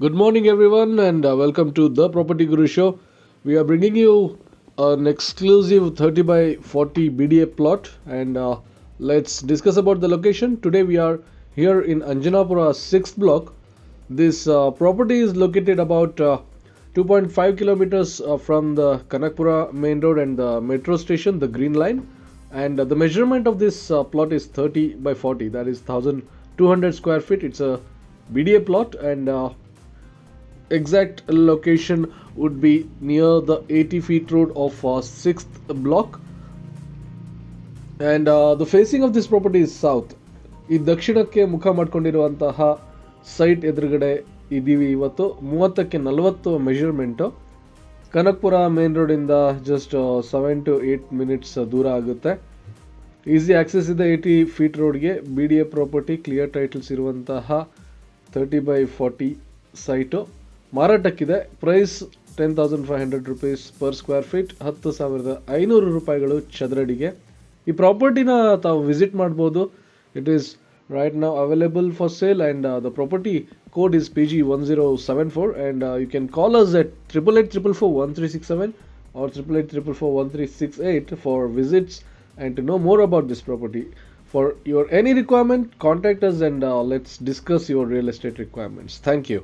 Good morning, everyone, and uh, welcome to the Property Guru Show. We are bringing you an exclusive 30 by 40 BDA plot, and uh, let's discuss about the location. Today, we are here in Anjanapura 6th block. This uh, property is located about uh, 2.5 kilometers uh, from the Kanakpura main road and the metro station, the Green Line. And uh, the measurement of this plot is 30 by 40, that is 1200 square feet. It's a BDA plot, and exact location would be near the 80 feet road of uh, 6th block. And uh, the facing of this property is south. ಈ ದಕ್ಷಿಣಕ್ಕೆ ಮುಖ ಮಾಡಿಕೊಂಡಿರುವಂತಹ site ಎದುರುಗಡೆ ಇದ್ದೀವಿ ಇವತ್ತು. ಮೂವತ್ತಕ್ಕೆ ನಲವತ್ತು measurement Kanakapura main ರೋಡಿಂದ just seven to eight minutes ದೂರ ಆಗುತ್ತೆ. ಈಸಿ ಆಕ್ಸೆಸ್ ಇದೆ ಏಯ್ಟಿ ಫೀಟ್ ರೋಡ್ಗೆ B D A property clear titles ಇರುವಂತಹ thirty by forty site ಮಾರಾಟಕ್ಕಿದೆ. Price ten thousand five hundred rupees per square feet ಹತ್ತು ಸಾವಿರದ ಐನೂರು ರೂಪಾಯಿಗಳು ಚದರಡಿಗೆ. ಈ ಪ್ರಾಪರ್ಟಿನ ತಾವು ವಿಸಿಟ್ ಮಾಡ್ಬೋದು. ಇಟ್ ಈಸ್ ರೈಟ್ ನಾವು available for sale and the property code is P G one zero seven four and you can call us at triple eight triple four one three six seven or triple eight triple four one three six eight for visits and to know more about this property for your any requirement contact us and let's discuss your real estate requirements. Thank you.